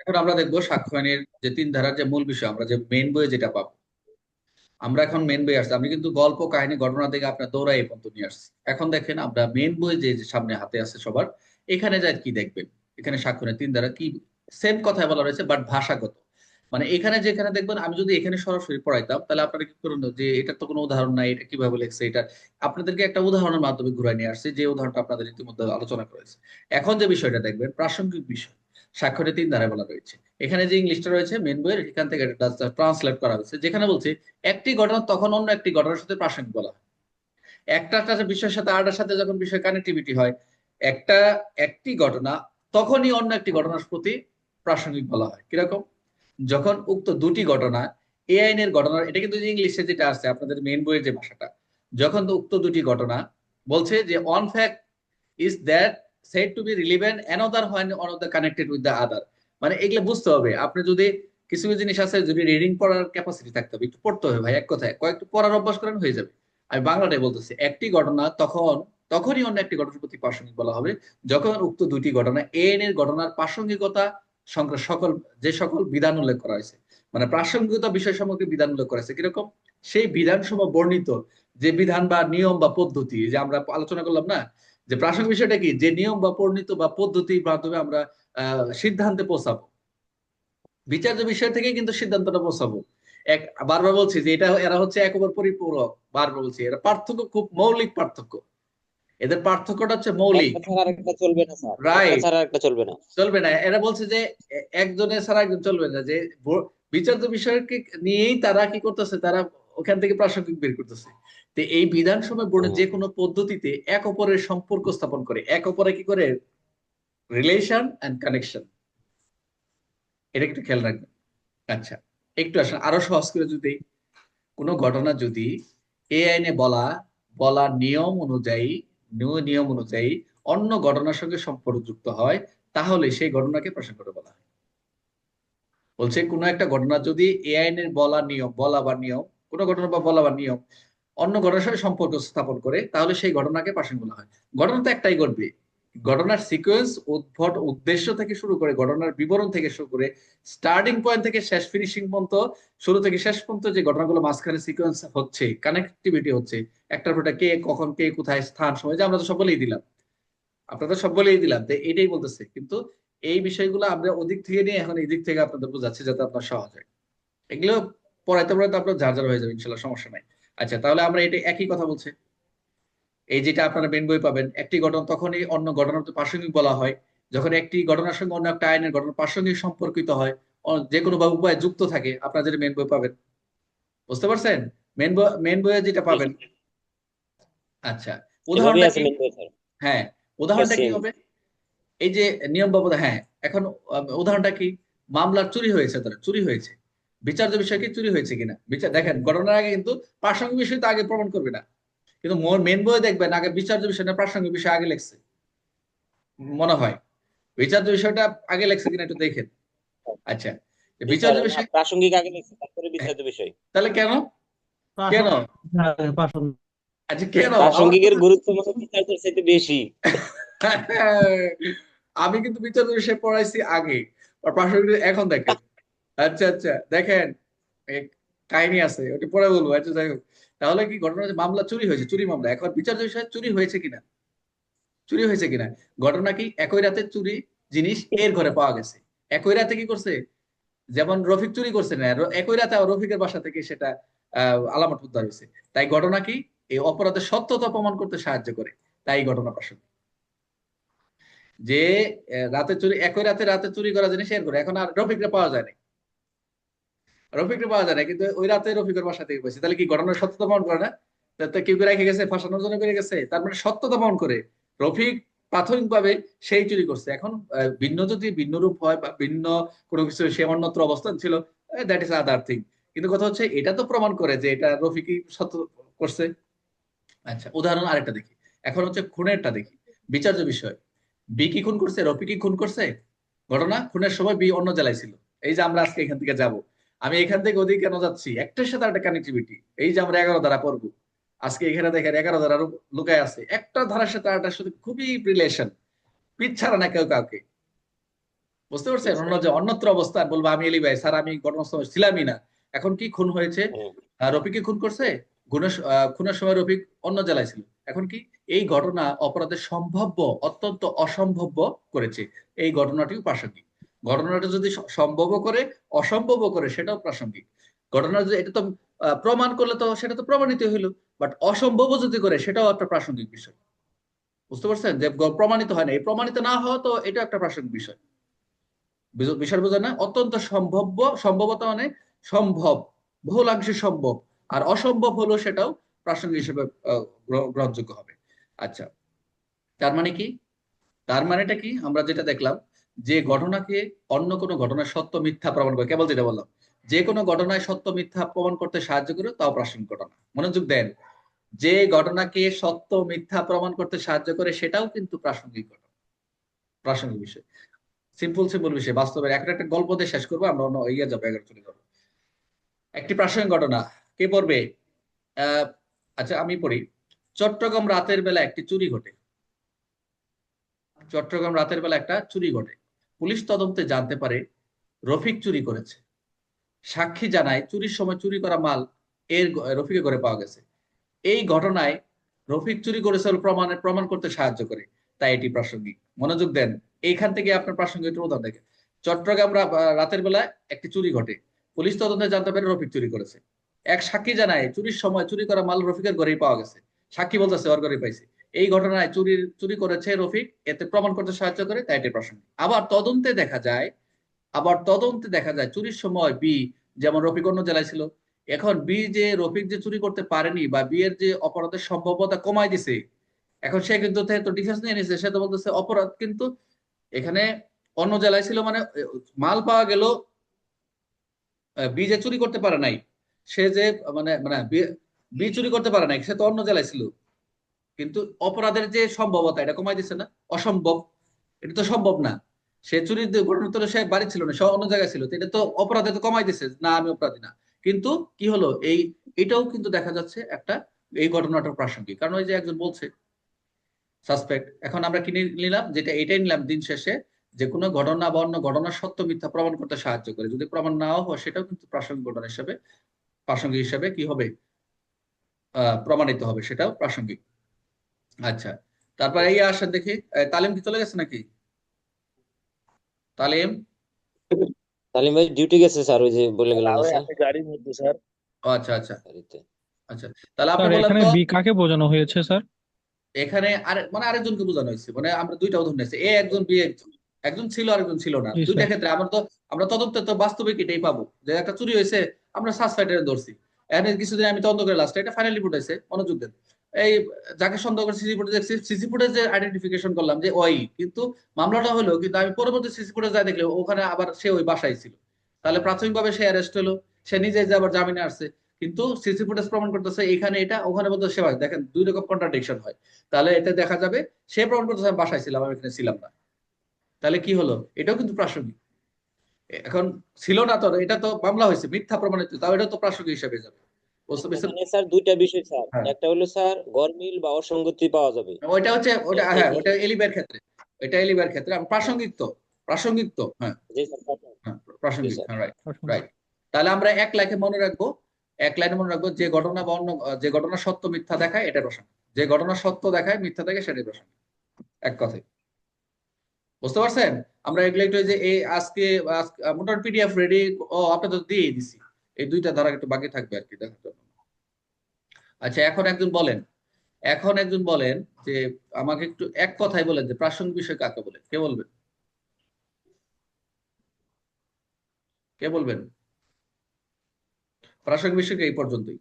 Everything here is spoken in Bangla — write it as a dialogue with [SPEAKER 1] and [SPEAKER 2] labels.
[SPEAKER 1] এখন আমরা দেখব সাক্ষ্যয়নের যে তিন ধারার যে মূল বিষয়, আমরা যে মেন বইয়ে যেটা পাবো। আমরা এখন মেন বই আসছি। আমি কিন্তু গল্প, কাহিনী, ঘটনা থেকে আপনার দৌড়া এই পর্যন্ত নিয়ে আসছি। এখন দেখেন, আমরা মেন বই যে সামনে হাতে আছে সবার, এখানে যা কি দেখবেন? এখানে সাক্ষ্যয়নের তিন ধারা কি সেম কথায় বলা রয়েছে বাট ভাষাগত। মানে এখানে যেখানে দেখবেন, আমি যদি এখানে সরাসরি পড়াইতাম, তাহলে আপনারা কি করুন, যে এটার তো কোনো উদাহরণ নাই, এটা কীভাবে লেখছে এটা, আপনাদেরকে একটা উদাহরণের মাধ্যমে ঘুরাই নিয়ে আসছে, যে উদাহরণটা আপনাদের ইতিমধ্যে আলোচনা করেছে। এখন যে বিষয়টা দেখবেন, প্রাসঙ্গিক বিষয়। স্বাক্ষরে তিন ধারায় বলা রয়েছে। এখানে যে ইংলিশটা রয়েছে মেন বইয়ের, এখান থেকে ট্রান্সলেট করা হয়েছে, যেখানে বলছে, একটি ঘটনা তখন অন্য একটি ঘটনার সাথে প্রাসঙ্গিক বলা হয়। একটা বিষয়ের সাথে আরেকটার সাথে যখন বিষয় কানেক্টিভিটি হয়, একটা, একটি ঘটনা তখনই অন্য একটি ঘটনার প্রতি প্রাসঙ্গিক বলা হয়। কীরকম? যখন উক্ত দুটি ঘটনা, এ আইনের ঘটনা, এটা কিন্তু ইংলিশে যেটা আছে, আপনাদের মেন বইয়ের যে ভাষাটা, যখন উক্ত দুটি ঘটনা বলছে যে one fact is that set to be relevant another when one of the connected with the other মানে এগুলো বুঝতে হবে। আপনি যদি কিছু কিছু জিনিস আছে, যদি রিডিং পড়ার ক্যাপাসিটি থাকতে হবে, একটু পড়তে হবে ভাই, এক কথায়। কয়েকটু পড়ার অভ্যাস করেন, হয়ে যাবে। আমি বাংলাটাই বলতেছি, একটি ঘটনা তখন, তখনই অন্য একটি ঘটনার প্রতি প্রাসঙ্গিক বলা হবে। যখন উক্ত দুটি ঘটনা এন এর ঘটনার প্রাসঙ্গিকতা সংক্রান্ত সকল, যে সকল বিধান উল্লেখ করা হয়েছে মানে প্রাসঙ্গিকতা বিষয় সম্পর্কে বিধান উল্লেখ করা হয়েছে, কীরকম? সেই বিধান সমূহ বর্ণিত যে বিধান বা নিয়ম বা পদ্ধতি, যে আমরা আলোচনা করলাম না যে প্রাসঙ্গিক বিষয়টা কি? যে নিয়ম বা পরিণত বা পদ্ধতির মাধ্যমে আমরা সিদ্ধান্তে পৌঁছাবো। বিচার্য বিষয় থেকে কিন্তু সিদ্ধান্তটা পৌঁছাবো। এক বারবার বলছি যে এটা এরা হচ্ছে একবার পরিপূরক বারবার বলছি। এরা পার্থক্য খুব মৌলিক পার্থক্য। এদের পার্থক্যটা হচ্ছে মৌলিক।
[SPEAKER 2] চলবে না চলবে না।
[SPEAKER 1] চলবে না। এরা বলছে যে একজনের ছাড়া একজন চলবে না। যে বিচার্য বিষয়কে নিয়েই তারা কি করতেছে? তারা ওখান থেকে প্রাসঙ্গিক বের করতেছে। তো এই বিধান সময় বোর্ডে যে কোনো পদ্ধতিতে এক অপরের সম্পর্ক স্থাপন করে। এক অপরে কি করে? রিলেশন এন্ড কানেকশন এটা একটু খেয়াল রাখবেন। আচ্ছা একটু আসেন। আরও সহজ করে যদি কোনো ঘটনা যদি এ আইনে বলা বলা নিয়ম অনুযায়ী নিয়ম অনুযায়ী অন্য ঘটনার সঙ্গে সম্পর্কযুক্ত হয় তাহলে সেই ঘটনাকে করে বলা হয়। বলছে কোনো একটা ঘটনা যদি এ আইনের বলা নিয়ম বলা বা নিয়ম কোনো ঘটনা বা বলা বা নিয়ম অন্য ঘটনার সাথে সম্পর্ক স্থাপন করে, তাহলে সেই ঘটনাকে প্রাসঙ্গ বলা হয়। ঘটনা তো একটাই ঘটবে। ঘটনার সিকোয়েন্স উদ্ভট উদ্দেশ্য থেকে শুরু করে, ঘটনার বিবরণ থেকে শুরু করে স্টার্টিং পয়েন্ট থেকে শেষ ফিনিশিং পর্যন্ত, শুরু থেকে শেষ পর্যন্ত যে ঘটনাগুলো মাঝখানে সিকোয়েন্স হচ্ছে কানেক্টিভিটি হচ্ছে, একটার পর কে, কখন কে, কোথায়, স্থান, সময়, যে আমরা তো সব বলেই দিলাম। আপনাদের সব বলেই দিলাম, তো এটাই বলতেছে। কিন্তু এই বিষয়গুলো আমরা ওদিক থেকে নিয়ে এখন এই দিক থেকে আপনাদের বোঝাচ্ছি যাতে আপনার সহজ হয়। এগুলো পড়াইতে পড়াইতে আপনার ঝাড় ঝাড় হয়ে যাবে, ইনশাল্লাহ, সমস্যা নাই। আচ্ছা তাহলে আমরা এটা একই কথা বলছে। এই যেটা আপনারা মেন বই পাবেন একটি ঘটনা তখনই অন্য ঘটনার প্রাসঙ্গিক বলা হয় যখন একটি ঘটনার সঙ্গে অন্য একটা আইনের ঘটনা প্রাসঙ্গিক সম্পর্কিত হয় যে কোনো বা উপায় যুক্ত থাকে আপনারা যেটা মেন বই পাবেন। বুঝতে পারছেন? মেন বই মেন বইয়ে যেটা পাবেন আচ্ছা উদাহরণটা কি? হ্যাঁ উদাহরণটা কি হবে? এই যে নিয়ম বাবদ হ্যাঁ এখন উদাহরণটা কি? মামলার চুরি হয়েছে তারা চুরি হয়েছে। বিচার্য বিষয় কি চুরি হয়েছে কিনা? বিচার দেখেন ঘটনার আগে কিন্তু প্রাসঙ্গিক বিষয় তো আগে প্রমাণ করবে না। কিন্তু মেন বই দেখবেন আগে বিচার্য বিষয় না প্রাসঙ্গিক বিষয় আগে লেখছে। মনে হয়। বিচার্য বিষয়টা আগে লেখছে কিনা একটু দেখেন। আচ্ছা বিচার্য বিষয়
[SPEAKER 2] প্রাসঙ্গিক আগে লেখছে তারপরে বিচার্য বিষয়।
[SPEAKER 1] তাহলে কেন? কেন? আচ্ছা কেন?
[SPEAKER 2] প্রাসঙ্গিকের গুরুত্ব মতো বিচার্যের চাইতে বেশি।
[SPEAKER 1] আমি কিন্তু বিচার্য বিষয় পড়াইছি আগে। প্রাসঙ্গিক এখন দেখেন। আচ্ছা আচ্ছা দেখেন কাহিনী আছে, ওটা পরে বলব আচ্ছা যাই হোক। তাহলে কি ঘটনা মামলা চুরি হয়েছে, চুরি মামলা। এখন বিচার বিষয়ে চুরি হয়েছে কিনা? চুরি হয়েছে কিনা? ঘটনা কি একই রাতে চুরি জিনিস এর ঘরে পাওয়া গেছে? একই রাতে কি করছে? যেমন রফিক চুরি করছে না একই রাতে রফিকের বাসা থেকে সেটা আলামত উদ্ধার হয়েছে। তাই ঘটনা কি? এই অপরাধের সত্যতা প্রমাণ করতে সাহায্য করে। তাই ঘটনা প্রাসঙ্গিক যে রাতে চুরি, একই রাতে রাতে চুরি করা জিনিস এর ঘরে। এখন আর রফিকরা পাওয়া যায় না রফিককে পাওয়া যায় না, কিন্তু ওই রাতে রফিকের বাসা থেকে পেয়েছে তাহলে কি ঘটনার সত্যতা প্রমাণ করে না? কেউ রেখে গেছে, ফাঁসানোর জন্য করে গেছে। তার মানে সত্যতা প্রমাণ করে। রফিক প্রাথমিকভাবে সেই চুরি করছে। এখন ভিন্ন যদি ভিন্ন রূপ হয় বা ভিন্ন কোনো কিছু সে অন্যত্র অবস্থান ছিল দ্যাট ইজ আদার থিং কিন্তু কথা হচ্ছে, এটা তো প্রমাণ করে যে এটা রফিকই সত্য করছে। আচ্ছা উদাহরণ আরেকটা দেখি। এখন হচ্ছে খুনেরটা দেখি। বিচার্য বিষয়। বি কি খুন করছে? রফি কি খুন করছে? ঘটনা, খুনের সময় বি অন্য জেলায় ছিল এই যে আমরা আজকে এখান থেকে যাব। আমি এখান থেকে ওদিকে কেন যাচ্ছি? একটার সাথে একটা কানেক্টিভিটি এই যে আমরা এগারো ধারা পড়ব। আজকে এখানে দেখেন এগারো ধারা লুকায় আছে। একটা ধারার সাথে আরেকটার সাথে খুবই রিলেশন ছাড়া না কেউ কাউকে। বুঝতে পারছেন? অন্য যে অন্যত্র অবস্থান বলব আমি এলি ভাই স্যার আমি ঘটনাস্থলে ছিলামই না। এখন কি খুন হয়েছে? রফিককে খুন করছে? খুনের সময় রফিক অন্য জেলায় ছিল। এখন কি এই ঘটনা অপরাধের সম্ভাব্য অত্যন্ত অসম্ভব করেছে। এই ঘটনাটিও প্রাসঙ্গিক। ঘটনাটা যদি সম্ভব করে অসম্ভব করে, সেটাও প্রাসঙ্গিক। ঘটনা যদি এটা তো প্রমাণ করলে তো সেটা তো প্রমাণিত হইল বাট অসম্ভব যদি করে, সেটাও একটা প্রাসঙ্গিক বিষয়। বুঝতে পারছেন? যে প্রমাণিত হয় না। এই প্রমাণিত না হওয়া তো এটা একটা প্রাসঙ্গিক বিষয়। বিষয় বোঝা না? অত্যন্ত সম্ভাব্য, সম্ভবত মানে সম্ভব, বহুলাংশে সম্ভব। আর অসম্ভব হলো সেটাও প্রাসঙ্গিক হিসেবে গ্রহণযোগ্য হবে। আচ্ছা তার মানে কি? তার মানেটা কি? আমরা যেটা দেখলাম যে ঘটনাকে অন্য কোনো ঘটনার সত্য মিথ্যা প্রমাণ করে, কেবল যেটা বললাম, যে কোনো ঘটনায় সত্য মিথ্যা প্রমাণ করতে সাহায্য করে, তাও প্রাসঙ্গিক ঘটনা। মনোযোগ দেন। যে ঘটনাকে সত্য মিথ্যা প্রমাণ করতে সাহায্য করে, সেটাও কিন্তু প্রাসঙ্গিক ঘটনা। প্রাসঙ্গিক বিষয়। সিম্পল সিম্পল বিষয়। বাস্তবের একটা একটা গল্প দিয়ে শেষ করব, আমরা অন্য ইয়ে যাব, এগারো চলে যাব একটি প্রাসঙ্গিক ঘটনা। কে পড়বে? আচ্ছা আমি পড়ি। চট্টগ্রাম রাতের বেলা একটি চুরি ঘটে। চট্টগ্রাম রাতের বেলা একটা চুরি ঘটে। পুলিশ তদন্তে জানতে পারে রফিক চুরি করেছে। সাক্ষী জানায় চুরির সময় চুরি করা মাল এর রফিকের ঘরে পাওয়া গেছে। এই ঘটনায় রফিক চুরি করেছে বলে প্রমাণে করতে সাহায্য করে। তাই এটি প্রাসঙ্গিক। মনোযোগ দেন। এইখান থেকে আপনার প্রাসঙ্গিক উদাহরণ দেখেন। চট্টগ্রাম রাতের বেলা একটি চুরি ঘটে। পুলিশ তদন্তে জানতে পারে রফিক চুরি করেছে। এক সাক্ষী জানায় চুরির সময় চুরি করা মাল রফিকের ঘরেই পাওয়া গেছে। সাক্ষী বলতেছে, ওর ঘরে পাইছে। এই ঘটনায় চুরির চুরি করেছে রফিক, এতে প্রমাণ করতে সাহায্য করে তাই এটি প্রাসঙ্গিক আবার তদন্তে দেখা যায়, আবার তদন্তে দেখা যায় চুরির সময় বি, যেমন রফিক অন্য জেলায় ছিল, এখন বি যে রফিক যে চুরি করতে পারেনি বা বি এর যে অপরাধের সম্ভাব্যতা কমাই দিছে, এখন সে কিন্তু ডিফেন্স নিয়ে নিছে, সে তো বলতেছে অপরাধ, কিন্তু এখানে অন্য জেলায় ছিল মানে মাল পাওয়া গেল বি যে চুরি করতে পারে নাই, সে যে মানে মানে বি চুরি করতে পারে নাই, সে তো অন্য জেলায় ছিল। কিন্তু অপরাধের যে সম্ভাবতা, এটা কমাই দিছে না? অসম্ভব। এটা তো সম্ভব না। সে চুরির ঘটনা তো সে বাড়ি ছিল না, সে অন্য জায়গায় ছিল। এটা তো অপরাধে তো কমাই দিছে না, আমি অপরাধী না। কিন্তু কি হলো? এই, এটাও কিন্তু দেখা যাচ্ছে একটা, এই ঘটনাটা প্রাসঙ্গিক। কারণ ওই যে একজন বলছে, সাসপেক্ট, এখন আমরা কিনে নিলাম? যেটা এটাই নিলাম দিন শেষে, যে কোনো ঘটনা বা অন্য ঘটনার সত্য, মিথ্যা প্রমাণ করতে সাহায্য করে। যদি প্রমাণ নাও হয়, সেটাও কিন্তু প্রাসঙ্গিক ঘটনা হিসাবে, প্রাসঙ্গিক হিসাবে কি হবে? প্রমাণিত হবে। সেটাও প্রাসঙ্গিক। আচ্ছা তারপর এই আসেন দেখি। তালিম কি চলে গেছে নাকি? তালিম?
[SPEAKER 2] তালিম ভাই ডিউটি গেছে স্যার ওই যে বলে
[SPEAKER 3] আমি
[SPEAKER 2] স্যার
[SPEAKER 3] গাড়ির মধ্যে স্যার
[SPEAKER 1] আচ্ছা আচ্ছা। আচ্ছা তাহলে আপনি বলেন
[SPEAKER 4] এখানে বি কাকে বোঝানো হয়েছে স্যার
[SPEAKER 1] এখানে আরে মানে আরেকজনকে বোঝানো হয়েছে মানে আমরা দুইটা উদাহরণ নিয়েছি এ একজন বি একজন। একজন ছিল আরেকজন ছিল না। দুইটা ক্ষেত্রে আমরা তো আমরা তদন্তে তো বাস্তবিক এটাই পাবো যে একটা চুরি হয়েছে আমরা সাসপেক্টেড ধরছি এখানে কিছুদিন আমি তদন্ত করে লাস্টে এটা ফাইনাল রিপোর্ট আছে মনোযোগ দেন। এই যাকে সন্দেহ করে সিসি ফুটেজ দেখছি সিসি ফুটেজে আইডেন্টিফিকেশন করলাম যে ওই, কিন্তু মামলাটা হলো, কিন্তু আমি পরবর্তী সিসি ফুটেজ যাই দেখলে, ওখানে আবার সে ওই বাসায় ছিল। তাহলে প্রাথমিকভাবে সে অ্যারেস্ট হলো, সে নিজে যে আবার জামিনে আসছে, কিন্তু সিসি ফুটেজ প্রমাণ করতেছে, এখানে এটা, ওখানে বলতে সে। দেখেন, দুই রকম কন্ট্রাডিকশন হয়। তাহলে এটা দেখা যাবে, সে প্রমাণ করতেছে, আমি বাসায় ছিলাম, আমি এখানে ছিলাম না। তাহলে কি হলো? এটাও কিন্তু প্রাসঙ্গিক। এখন ছিল না তো, এটা তো মামলা হয়েছে, মিথ্যা প্রমাণিত, তাও এটা তো প্রাসঙ্গিক হিসেবে যাবে।
[SPEAKER 2] স্যার দুইটা বিষয় স্যার।
[SPEAKER 1] হ্যাঁ।
[SPEAKER 2] একটা হলো স্যার গরমিল বা অসঙ্গতি পাওয়া যাবে।
[SPEAKER 1] ওইটা হচ্ছে ওটা হ্যাঁ ওটা এলিবার ক্ষেত্রে। এটা এলিবার ক্ষেত্রে। প্রাসঙ্গিক তো প্রাসঙ্গিক তো হ্যাঁ।
[SPEAKER 2] জি স্যার
[SPEAKER 1] হ্যাঁ প্রাসঙ্গিক হ্যাঁ রাইট রাইট তাহলে আমরা এক লাইনে মনে রাখব এক লাইনে মনে রাখব যে ঘটনা বা অন্য যে ঘটনা সত্য মিথ্যা দেখায় এটা প্রসঙ্গ যে ঘটনা সত্য দেখায় মিথ্যা দেখায় সেটাই প্রসঙ্গ এক কথায়। বুঝতে পারছেন? আমরা এগুলো একটু যে এই আজকে মোটামুটি পিডিএফ রেডি ও আপনাদের দিয়ে দিছি। এই দুইটা ধারা একটু বাকি থাকবে আর কি জন্য আচ্ছা এখন একজন বলেন। এখন একজন বলেন যে, আমাকে একটু এক কথাই বলেন যে, প্রাসঙ্গিক বিষয় কাকে বলে? কে বলবেন কে বলবেন? প্রাসঙ্গিক বিষয় এই পর্যন্তই?